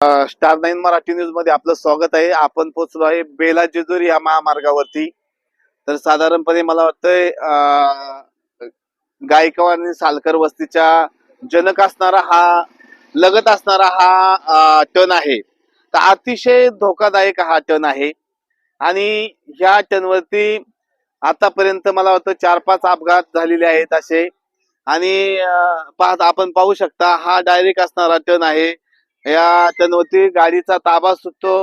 Star nine Marathi न्यूजमध्ये आपलं स्वागत आहे. आपण पोहोचलो आहे बेला जेजुरी या महामार्गावरती. तर साधारणपणे मला वाटतंय गायकवाड आणि सालकर वस्तीच्या जनक असणारा हा लगत असणारा हा टन आहे. तर अतिशय धोकादायक हा टन आहे. आणि ह्या टनवरती आतापर्यंत मला वाटतं चार पाच अपघात झालेले आहेत असे. आणि पाहत आपण पाहू शकता हा डायरेक्ट असणारा टन आहे. या टनवरती गाडीचा ताबा सुटतो.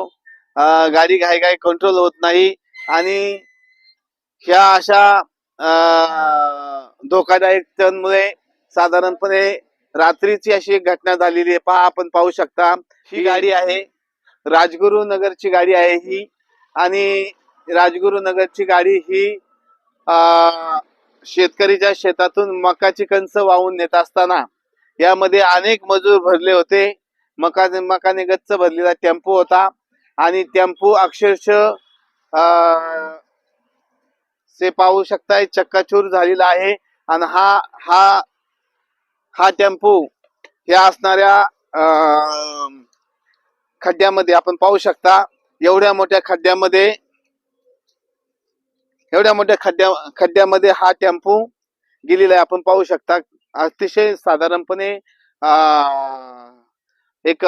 गाडी घाई घाई कंट्रोल होत नाही आणि ह्या अशा धोकादायक टनमुळे साधारणपणे रात्रीची अशी एक घटना झालेली आहे. पहा आपण पाहू शकता. ही गाडी आहे. राजगुरू नगरची गाडी आहे ही. आणि राजगुरू नगरची गाडी ही अं, शेतकरीच्या शेतातून मकाची कणसं वाहून नेत असताना यामध्ये अनेक मजूर भरले होते. मकाने मकाने गच्च भरलेला टेम्पो होता. आणि टेम्पो अक्षरशः से पाहू शकताय चक्काचूर झालेला आहे. आणि हा हा हा टेम्पो या असणाऱ्या खड्ड्यामध्ये आपण पाहू शकता. एवढ्या मोठ्या खड्ड्यामध्ये एवढ्या मोठ्या खड्ड्या खड्ड्यामध्ये हा टेम्पो गेलेला आहे. आपण पाहू शकता. अतिशय साधारणपणे एक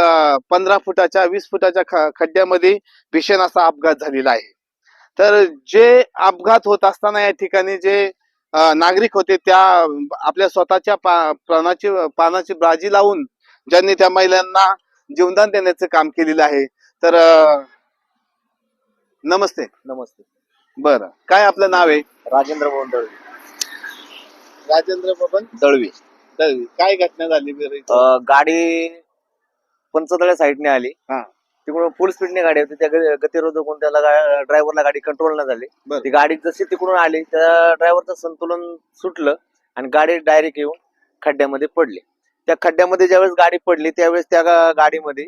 पंधरा फुटाच्या वीस फुटाच्या खड्ड्यामध्ये भीषण असा अपघात झालेला आहे. तर जे अपघात होत असताना या ठिकाणी जे नागरिक होते त्या आपल्या स्वतःच्या प्राणाची पानाची बाजी लावून ज्यांनी त्या महिलांना जीवदान देण्याचं काम केलेलं आहे. तर नमस्ते. नमस्ते. बरं. काय आपलं नाव आहे? राजेंद्र भवन दळवी. राजेंद्र बबन दळवी. दळवी. काय घटना झाली गाडी पंचतळ्या साईडने आली हा. तिकडून फुल स्पीडने गाडी होती त्या ग- गतिरोधक होऊन त्याला ड्रायव्हरला गाडी कंट्रोल न झाली बरं. ती गाडी जशी तिकडून आली त्या ड्रायव्हरचं संतुलन सुटलं आणि गाडी डायरेक्ट येऊन खड्ड्यामध्ये पडली त्या खड्ड्यामध्ये ज्यावेळेस गाडी पडली त्यावेळेस त्या गा- गाडीमध्ये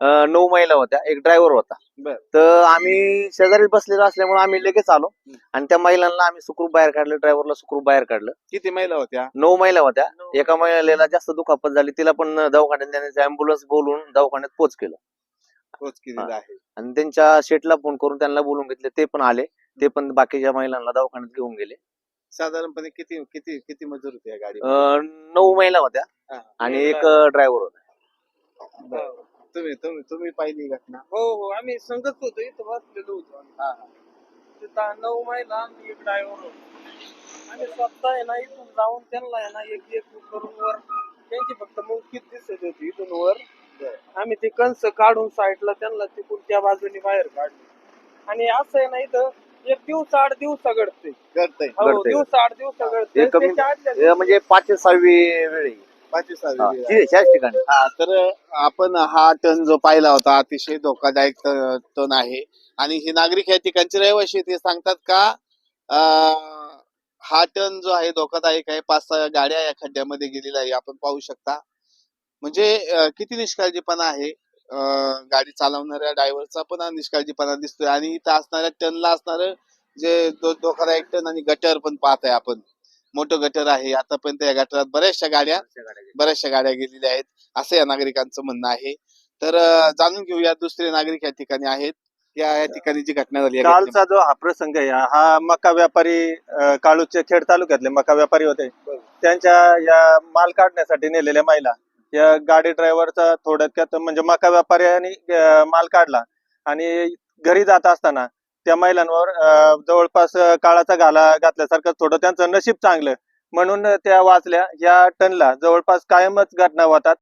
नऊ महिला होत्या एक ड्रायव्हर होता. तर आम्ही शेजारी बसलेलो असल्यामुळे आम्ही लगेच आलो. आणि त्या महिलांना आम्ही सुखरूप बाहेर काढलं ड्रायव्हरला सुखरूप बाहेर काढलं. किती महिला होत्या? नऊ महिला होत्या. एका महिलेला जास्त दुखापत झाली. तिला पण दवाखान्यात नेण्याचं अँब्युलन्स बोलून दवाखान्यात पोच केलं. आणि त्यांच्या शेटला फोन करून त्यांना बोलून घेतले. ते पण आले. ते पण बाकीच्या महिलांना दवाखान्यात घेऊन गेले. साधारणपणे किती किती किती मजूर होते गाडी नऊ महिला होत्या. आणि एक ड्रायव्हर होता. तुम्ही तुम्ही तुम्ही पाहिली घटना? हो हो आम्ही संगत होतो इथं बसलेलो होतो आम्ही. हा, तिथं नऊ महिला आणि एक ड्रायव्हर होतो. आम्ही स्वतः आहे ना इथून जाऊन त्यांना आहे ना एक एक करून वर त्यांची फक्त मुंकीत दिसत होती इथून वर. आम्ही ते कंस काढून साईडला त्यांना तिकून त्या बाजूने बाहेर काढले. आणि असं आहे ना इथं एक दिवस आठ दिवस घडते घडतंय हो घडतंय. दिवस आठ दिवस घडते हे कमी- त्याच्या आतल्या हे म्हणजे पाचशे सहावी वेळी. पाचवी सहावी वेळ आहे. ती- ह्याच ठिकाणी. हा तर आपण हा टन जो पाहिला होता अतिशय धोकादायक टन आहे. आणि हे नागरिक या ठिकाणचे रहिवाशी आहेत, ते सांगतात का अं, हा टन जो आहे धोकादायक आहे. पाच सहा गाड्या या खड्ड्यामध्ये गेलेल्या आहे. आपण पाहू शकता. म्हणजे अं, किती निष्काळजीपणा आहे. अं, गाडी चालवणाऱ्या ड्रायव्हरचा पण हा निष्काळजीपणा दिसतोय. आणि इथं असणाऱ्या टनला असणार जे धो- धोकादायक टन आणि गटर पण पाहत आहे आपण. मोठं गटर आहे. आतापर्यंत या गटरात बऱ्याचशा गाड्या बऱ्याचशा गाड्या गेलेल्या आहेत. असं या नागरिकांचं म्हणणं आहे. तर जाणून घेऊया दुसरे नागरिक या ठिकाणी आहेत. या या ठिकाणी जी घटना झाली कालचा जो हा प्रसंग आहे हा मका व्यापारी अं, काळूचे खेड तालुक्यातले मका व्यापारी होते. त्यांच्या या माल काढण्यासाठी नेलेल्या महिला या गाडी ड्रायव्हरचा थोडक्यात म्हणजे मका व्यापाऱ्यांनी माल काढला. आणि घरी जात असताना त्या महिलांवर जवळपास काळाचा घाला घातल्यासारखं थोडं त्यांचं नशीब चांगलं. म्हणून त्या वाचल्या या टनला. जवळपास कायमच घटना होतात.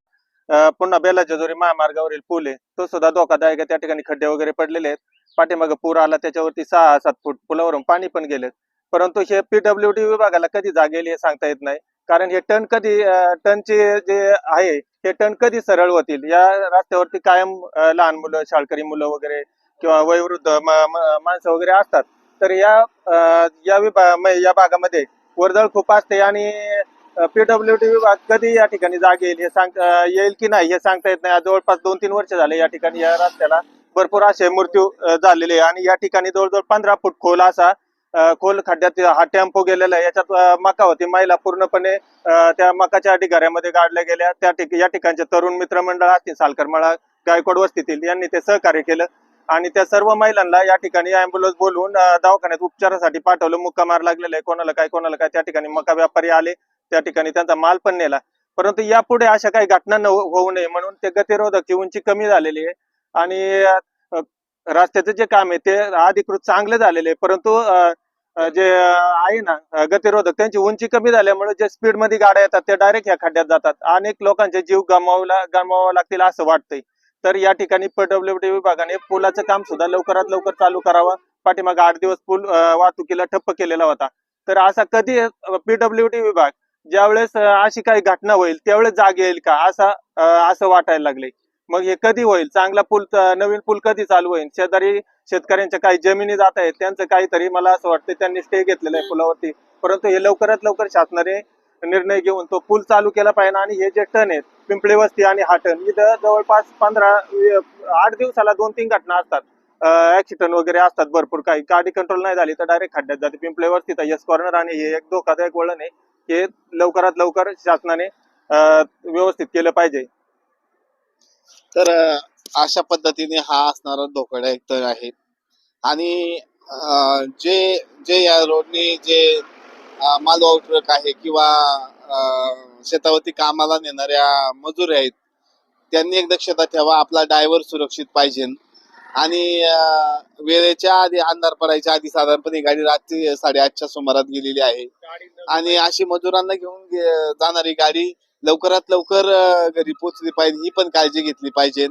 पुन्हा बेला जेजुरी महामार्गावरील पूल. आहे तो सुद्धा धोकादायक आहे. त्या ठिकाणी खड्डे वगैरे पडलेले आहेत. पाठीमागे पूर आला. त्याच्यावरती सहा सात फूट पुलावरून पाणी पण गेले परंतु हे पीडब्ल्यूडी विभागाला कधी जागेल हे सांगता येत नाही. कारण हे टन कधी टनचे जे आहे हे टन कधी सरळ होतील? या रस्त्यावरती कायम लहान मुलं शाळकरी मुलं वगैरे किंवा वयोवृद्ध माणसं वगैरे असतात तर या या विभा या भागामध्ये वर्दळ खूप असते आणि पीडब्ल्यूडी विभाग कधी या ठिकाणी जाग येईल हे सांग येईल की नाही हे सांगता येत नाही. जवळपास दोन तीन वर्ष झाले या ठिकाणी या रस्त्याला भरपूर असे मृत्यू झालेले आहे. आणि या ठिकाणी जवळजवळ पंधरा फूट खोल असा खोल खड्ड्यात हा टेम्पो गेलेला आहे. याच्यात मका होती महिला पूर्णपणे त्या मकाच्या ढिगाऱ्यामध्ये गाडल्या गेल्या. त्या ठिक या ठिकाणचे तरुण मित्रमंडळ असतील सालकरमाळा गायकवाड वस्तीतील यांनी ते सहकार्य केलं. आणि त्या सर्व महिलांना या ठिकाणी अँब्युलन्स बोलवून दवाखान्यात उपचारासाठी पाठवलं. मुक्का मार लागलेला आहे. कोणाला काय कोणाला काय त्या ठिकाणी मका व्यापारी आले. त्या ठिकाणी त्यांचा माल पण नेला. परंतु यापुढे अशा काही घटना न हो-, होऊ नये म्हणून ते गतिरोधक उंची कमी झालेली आहे. आणि रस्त्याचं जे काम आहे ते अधिकृत चांगले झालेले आहे. परंतु जे आहे ना गतिरोधक त्यांची उंची कमी झाल्यामुळे जे स्पीडमध्ये गाड्या येतात ते डायरेक्ट या खड्ड्यात जातात. अनेक लोकांचे जीव गमावला गमावावे लागतील असं वाटतंय. तर या ठिकाणी पीडब्ल्यूडी विभागाने पुलाचं काम सुद्धा लवकरात लवकर चालू करावं. पाठीमागे आठ दिवस पूल वाहतुकीला ठप्प केलेला होता. तर असा कधी पीडब्ल्यूडी विभाग ज्यावेळेस अशी काही घटना होईल त्यावेळेस जाग येईल का? असा असं वाटायला लागले. मग हे कधी होईल? चांगला पूल नवीन पूल कधी चालू होईल? शेजारी शेतकऱ्यांच्या काही जमिनी जात आहेत त्यांचं काहीतरी मला असं वाटतं त्यांनी स्टे घेतलेला आहे पुलावरती. परंतु हे लवकरात लवकर शासनाने निर्णय घेऊन तो पूल चालू केला पाहिजे आणि हे जे टन आहेत पिंपळी वस्ती आणि हा टन इथं जवळपास पंधरा आठ दिवसाला दोन तीन घटना असतात. ऍक्सिडेंट वगैरे असतात भरपूर काही. गाडी कंट्रोल नाही झाली तर डायरेक्ट खड्ड्यात जाते. पिंपळे वस्ती तर यस कॉर्नर आणि हे एक धोकादायक वळण आहे. हे लवकरात लवकर शासनाने व्यवस्थित केलं पाहिजे. तर अशा पद्धतीने हा असणारा धोकादायक तर आहे. आणि जे जे या रोडने जे मालवाहू ट्रक आहे किंवा शेतावरती कामाला नेणाऱ्या मजूर आहेत त्यांनी एक दक्षता ठेवा आपला ड्रायव्हर सुरक्षित पाहिजे. आणि वेळेच्या आधी अंधार पडायच्या आधी साधारणपणे गाडी रात्री साडेआठच्या सुमारात गेलेली आहे. आणि अशी मजुरांना घेऊन जाणारी गाडी लवकरात लवकर घरी पोहोचली पाहिजे ही पण काळजी घेतली पाहिजे.